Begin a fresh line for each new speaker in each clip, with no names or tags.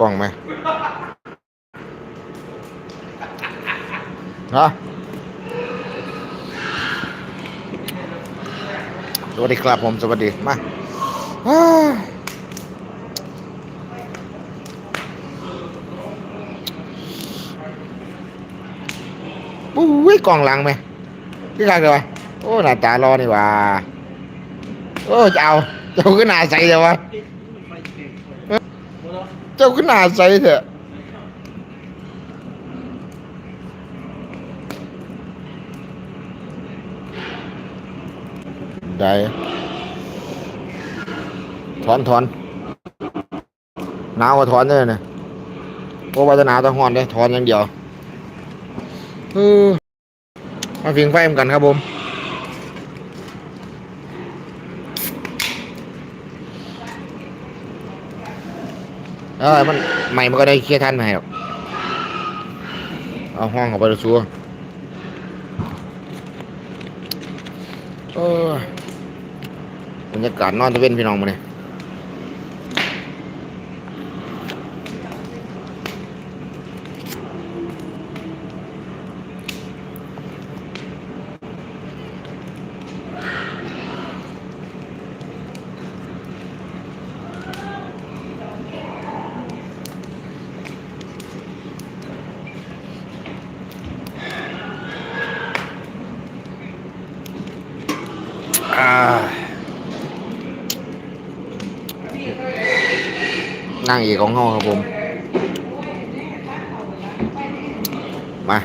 กล้องไหมฮะสวัสดีครับผมสวัสดีมาปุ้ยกล่องหลังไหมพี่กายเลยวะโอ้หน้าตารอนี่ว่าโอ้จะเอาเจ้าขึ้นหน้าใสเลยวะ เจ้าขึ้นหนาใสเถอะได้ถอนถอนหนาวก็ถอนเลยนะเพราะว่าจะหนาวต้องหอนเลยถอนอย่างเดียวเออมาฟิงไฟเหมือนกันครับผม เออมันใหม่มันก็ได้เคลียร์ทันใหมหรอกเอาห้องเขาไปดูซัวเออบรรยากาศนอนตะเวนพี่น้องมาเนี่ย นั่งอีกของห้องครับผม มา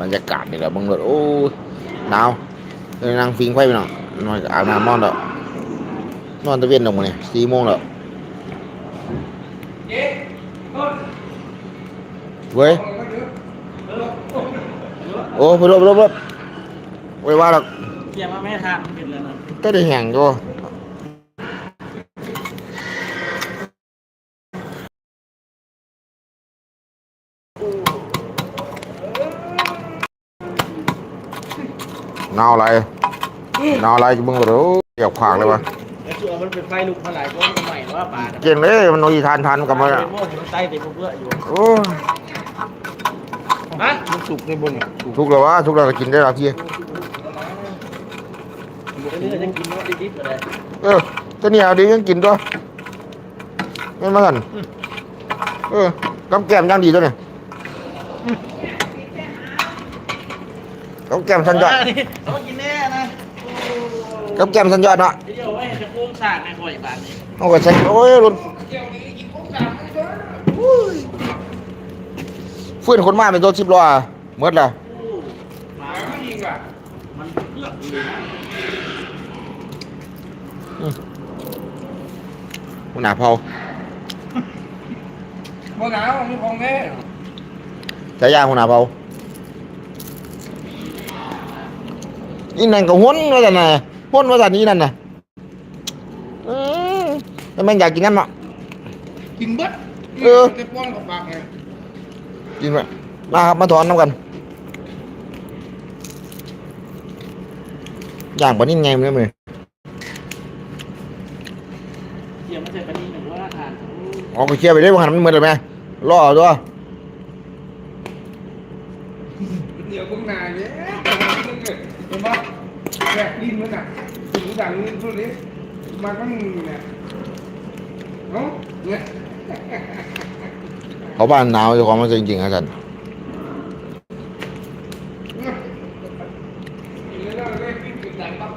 บรรยากาศนี่แหละบังเอิญโอ้ยหนาวเลยนั่งฟิงไฟไปหน่อยนอนอาบน้ำนอนแล้วนอนตะเวนลงมาเนี่ยสี่โมงแล้วเว้ยโอ้ไปรบไปรบไปรบไว้ว่าหรอก
เกี่ยมาไม่ทานเป็นแล้วนะ
ก็ได้แห่งอ นาวอะไรนาวอะไรจะมึงรู้อยากขวากเลยวะ
แล้วชัวมันเป็นไฟลุกมาหลายก้อนใหม่ว่าป่า
เก่งเลยมันโนยทานทันกับมัน
เป็
อะ
นโม่หิวไตเต็มเพื่ออยู่
โอ้ย
ฮะมันสุกในบน
ทุกแล้ววะทุกแล้วก็กินได้แล้วพี่
เรื่อยๆจะกินว่าดิบๆอะไร
เออตัวนี้เอาดียังกินตัวไม่มากันเออกำแก้มย่างดีตัวเนี่ย กำแก้มสันยอด
เขากินแน่นะ
กำแก้มสันยอดเนาะ
เดี๋ยวไว้จะโค้งสากในข่อยบานนี้
เอาก็ใส่โอ้ยรุนฟื้นคนมาเป็นตัวสิบล้อเมื่อละ
หมาไม่ยิงอะมันเลือกอยู่นะ
หัวหน้าเผา
บ่หนาวมีของแม่
ใช้ยาหัวหน้าเผานี่นั่นก็ห้นว่าแต่น่ะห้นว่าแต่นี้นั่นน่ะอืมแต่มันอยากกินน้ำอะ
กินเบิด
เออ
จะป้อนกับปากไง
กินไหมมาครับมาถอนน้ำกันย่างปลานิ่ไงมันเนี่ยมึง
เกี่ยวมันจะปนีหนึ่งว่าทาน
เอาไปเคลียร์ไปได้บ้างมันเหมือนเลยไหมรอเอาตัว
เดี๋ยวพวกนายเนี่ย เห็นปะแกะลิ้นมันอะถึงดังลิ้นพวกนี้มันก็เนี่ยเอ้าเนี่ย
เขาบ้านหนาวจะความมันจริงๆครับท่าน
แล้วเล่นลิ้นกินดังปั๊บ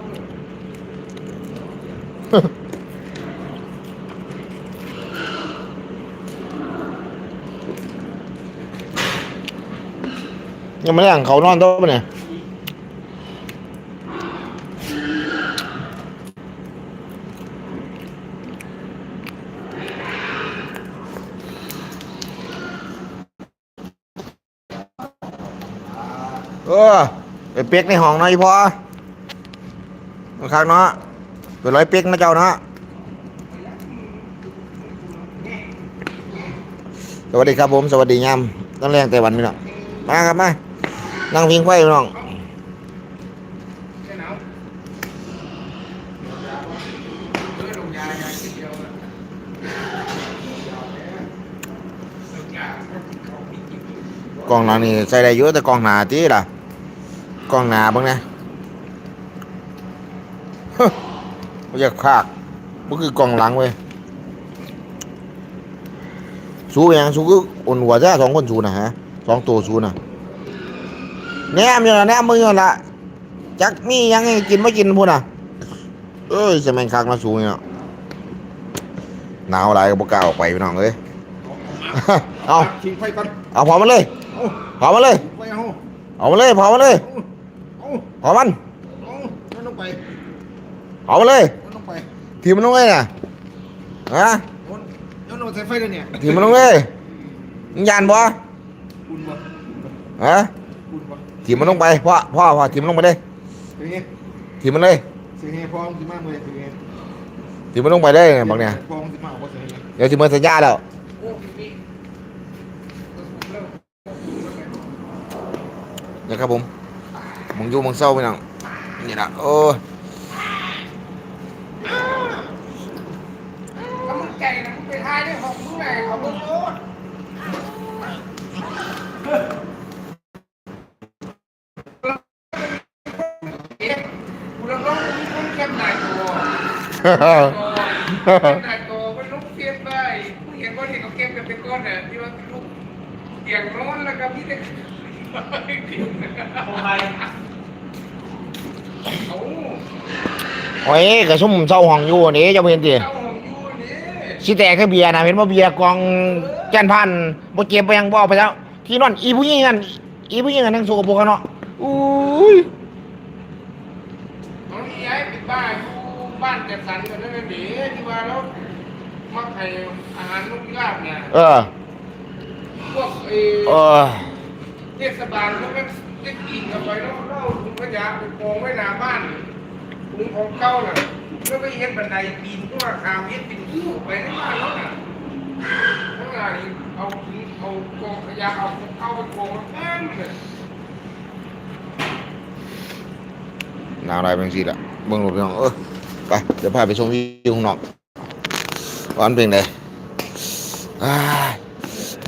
ยังไม่ได้อ่างเขานอนโต๊ะปะเนี่ย เออไปเปียกในห้องหน่อยพอมาข้างเนาะไปร้อยเปียกนะเจ้าเนาะสวัสดีครับผมสวัสดียามต้นแรงแต่วันพี่น้องมาครับมานั่งพิงไฟพี่น้อง
แค่นาวเองยายาคิดเดียวนะ
กล้องหลังนี่ใส่ได้เยอะแต่กองหน้าตีล่ะ กล้องหน้าบ้างนะบ่อยากคากบ่คือกล้องหลังเว้ยสู้ยังสู้คืออุ่นหัวจ้าสองคนสู้นะฮะสองตัวสู้นะแหนมอยู่ละแหนมมืออยู่ละจักมียังให้กินไม่กินพูดนะเอ้ยจะแมงคักมาสู้เนี่ยหนาวหลายก็บ่กล้าออกไปพี่น้องเอ้ยเอา
ทิ้งไฟก่อน
เอาพอมันเลย
เอา
พอมันเลย
เอา
เอามันเลยพอมันเลย
เอา
พอมัน
เอาเอาลงไป
เอามันเลย
เอาลงไป
ทีมมันลงเลยน่ะฮะ
เอาเอาลงใส่ไฟเลยเนี่ย
ทีมมันลงเลยมึงยานบ่
อุ่นบ่
ฮะ
อุ่นบ่
ทีมมันลงไปพ่อพ่อพ่อทีมมันลงไปเลย
เป็นไง
ทีมมันเลย
เสียงไงพองสิมากเลยเป็นไง
ทีมมันลงไปเลยบอกเนี่ย
พองสิมากกว่าเสียงไง
เดี๋ยวทีมมันสัญญาแล้ว
โอ้พี่
นะครับผม มึงอยู่มึงเศร้าไปน้องนี่ละโอ้ย
ถ้ามึงไก่นะมึงไปทายได้ของมึงไงเขามึงโอ้กูลองลองมึงเข้มหน่อยตัวเข้มหน่อยตัวมันลุกเทียบได้ผู้เห็นว่าเห็นเขาเข้มกันเป็นก้อนเนี่ยที่ว่าลุกเสียงโน้นแล้วก็พี่จะ
ของใคร
เอา
โอ้ยกระซุ่มเศร้าห้องอยู่นี่เจะเห็นดิ
เจ้าของยูนี่
สิแตกแค่เบียร์นะเห็นว่าเบียร์กองแกนพันบ่เก็บไปยังบ่เอาไปแล้ว ที่นอนอีผู้หญิงนั่นอีผู้หญิงนั่นนั่งโซกับพวกเขาเนาะอุ้ย
น้องย้ายไปบ้านอยู่บ้านจัดสรรกันนั่นเองที่ว่าแล้วมักให้อาหารนกพิราบเนี่ย
เออ
พวกเอ
เออ
เทศบาลเขาก็ ได้กินกันไปแล้วเล่าถุงขยะไปกองไว้หน้าบ้านถุงของเก่าน่ะแล้วก็เฮ็ดบันไดปีนขึ้นมาขามเฮ็ดเป็นหิ้วไปในบ้านแล้วน่ะข้งหน้านี่เอาถุงเอากองขยะเอาของเก่าไปกองไว้แน่นเลย
หนาวอะไรเป็นสิละเบิ่งรูปพี่น้องเออไปเดี๋ยวพาไปชมวิวข้างนอกวันเป็นไงอ้าย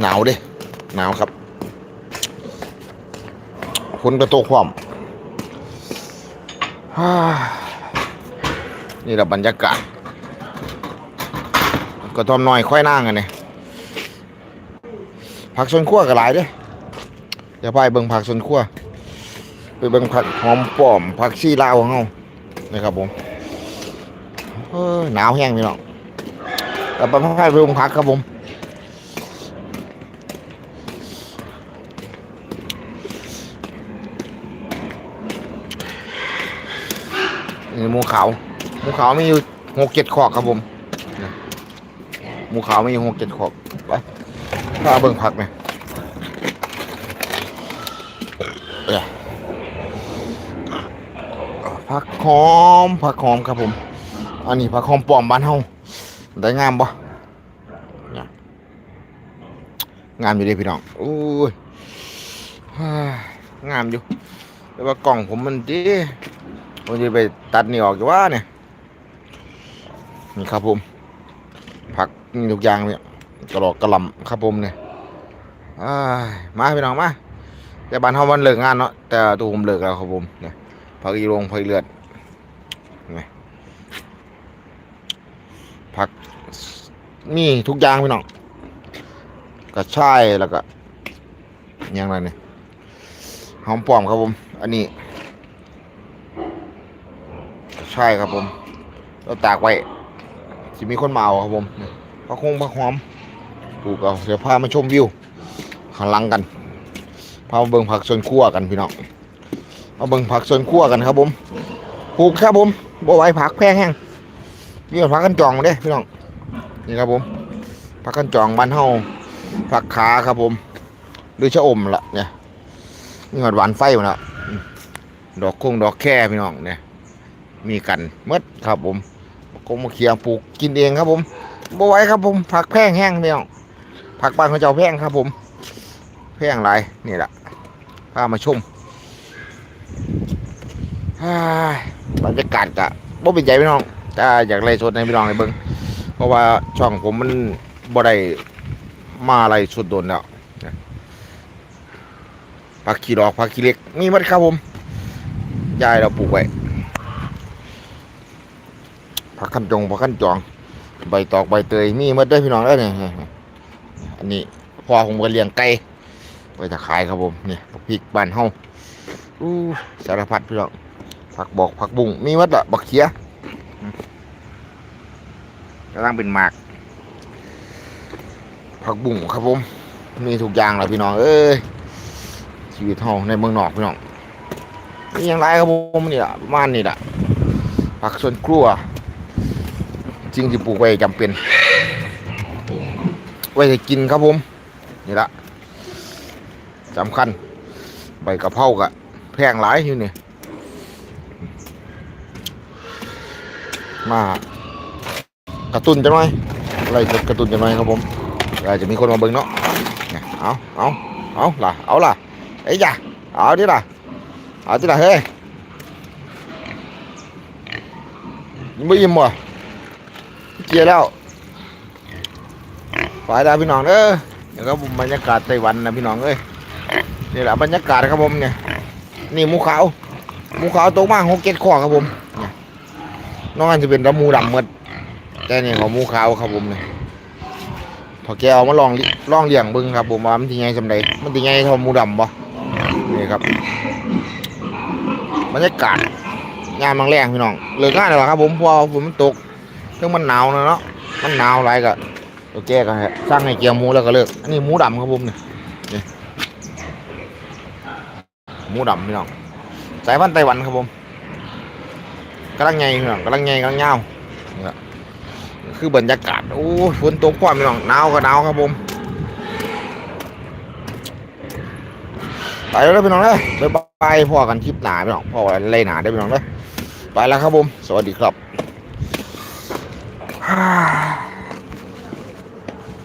หนาวดิหนาวครับ ฝนกระโตกความนี่แหละบรรยากาศก็ทอมน้อยค่อยนั่งกันเนี่ยผักสวนครัวก็หลายเด้เดี๋ยวพาไปเบิ่งผักสวนครัวไปเบิ่งผักหอมป้อมผักชีลาวของเฮานะครับผมเออหนาวแห้งพี่น้องแต่ไปพาไปเบิ่งผักครับผม นี่หมูขาวหมูขาวมีอยู่หกเจ็ดขอกครับผมหมูขาวมีอยู่หกเจ็ดขอกไปพาเบิ่งผักหน่ยเอ้ยผักหอมผักหอมครับผม อันนี้ผักหอมปลอมบ้านเฮาได้งามปะงามอยู่ดีพี่น้องโอ้ยงามอยู่แต่ว่ากล่องผมมันดี ผมจะไปตัดนี่ออกอยู่ว่าเนี่ยนี่ครับผมผักนี่ทุกอย่างเนี่ยกระหลอกกระลำครับผมเนี่ยอ้ายมาพี่น้องมาแต่บ้านเฮามันเลิกงานเนาะแต่ตัวผมเลิกแล้วครับผมเนี่ยผักอีโรงผักอีเลือดผักนี่ทุกอย่างพี่น้องกระชายแล้วก็อิหยังไรเนี่ยหอมปลอมครับผม อันนี้ กระชายครับผม เราตากไว้จะมีคนมาเอาครับผมนี่ผักคงผักหอมปลูกเอาเดี๋ยวพามาชมวิวข้างหลังกัน พามาเบิ่งผักสวนครัวกันพี่น้องเอาเบิ่งผักสวนครัวกันครับผมปลูกครับผมบ่ไหว้ผักแพงแห้งนี่ผักกันจองเด้พี่น้องนี่ครับผมผักกันจองบ้านเฮาผักขาครับผม หรือชะอมละเนี่ยนี่หอดหวานไฟหมดละดอกคงดอกแค่พี่น้องเนี่ย มีกันหมดครับผมกงมาเคียงปลูกกินเองครับผมบ่ไหว้ครับผมผักแพงแห้งพี่น้องผักบ้านเขาเจ้าแพงครับผม แพงหลายนี่แหละพามาชมบรรยากาศกะบ่เป็นใจพี่น้องถ้าอยากไล่สดให้พี่น้องให้เบิ่งเพราะว่าช่องผมมันบ่ได้มาอะไรสุดโดนแล้วนะผักขี้ดอกผักขี้เล็กมีหมดครับผมยายเราปลูกไว้ ผักขั้นจงผักขั้นจอง ใบตอกใบเตยมีหมดเด้วยพี่น้องเอ้ยนี่อันนี้พอผมก็เลี้ยงไก่ไว้จะขายครับผมนี่บักพริกบ้านเฮาอู้สารพัดพี่น้องผักบอกผักบุ้งมีหมดละบักเขียกำลังเป็นหมากผักบุ้งครับผมมีทุกอย่างแล้วพี่น้องเอ้ยชีวิตเฮาในเมืองนอกพี่น้องนี่ยังไรครับผมนี่แหละประมาณนี่แหละผักสวนครัว จริงที่ปลูกไว้จำเป็น ไว้จะกินครับผม นี่ละสำคัญ ใบกระเพรากะแพงหลายอยู่นี่มากระตุ้นจะหน่อยอะไรกระตุ้นจะหน่อยครับผมอาจจะมีคนมาเบิ่งเนาะเอาเอาเอาล่ะเอาล่ะไอ้ยจ้ะเอาดิล่ะเอาดิล่ะเฮ้ยยังไม่ยิ้มวะ เจียแล้วไปแล้วพี่น้องเออเดี๋ยวก็บรรยากาศไต้หวันนะพี่น้องเอ้ยนี่แหละบรรยากาศครับผมเนี่ยนี่มูขาวมูขาวโตมากหกเจ็ดข้อครับผมนี่ยน้องอันจะเป็นระมูดำหมดแต่นี่ของมูขาวครับผมเนี่ยพอแกเอามาลองลองเลี้ยงเบิ่งครับผมว่ามันสิไงสำใดมันสิไงท่าหมูดำบ่นี่ครับบรรยากาศยามบางแรงพี่น้องเลิกงานแล้วครับผมพอฝนมันตก ซึ่งมันหนาวนะเนาะมันหนาวหลายก็ตัวแกก็ให้สร้างให้เกียวหมูแล้วก็เลิกอันนี้หมูดำครับผมเนี่นี่หมูดำพี่น้องสายพันธุ์ไต้หวันครับผมกำลังไงพี่น้องกำลังไงกำลังยาวนี่ล่ะคือบรรยากาศโอ้ฝนตกความพี่น้องหนาวก็หนาวครับผมไปแล้วเด้อพี่น้องเด้อบ๊ายบายพ่อกันคลิปหนาพี่น้องพ่ออะไรหนาได้พี่น้องเด้อไปแล้วครับผม สวัสดีครับ Ah.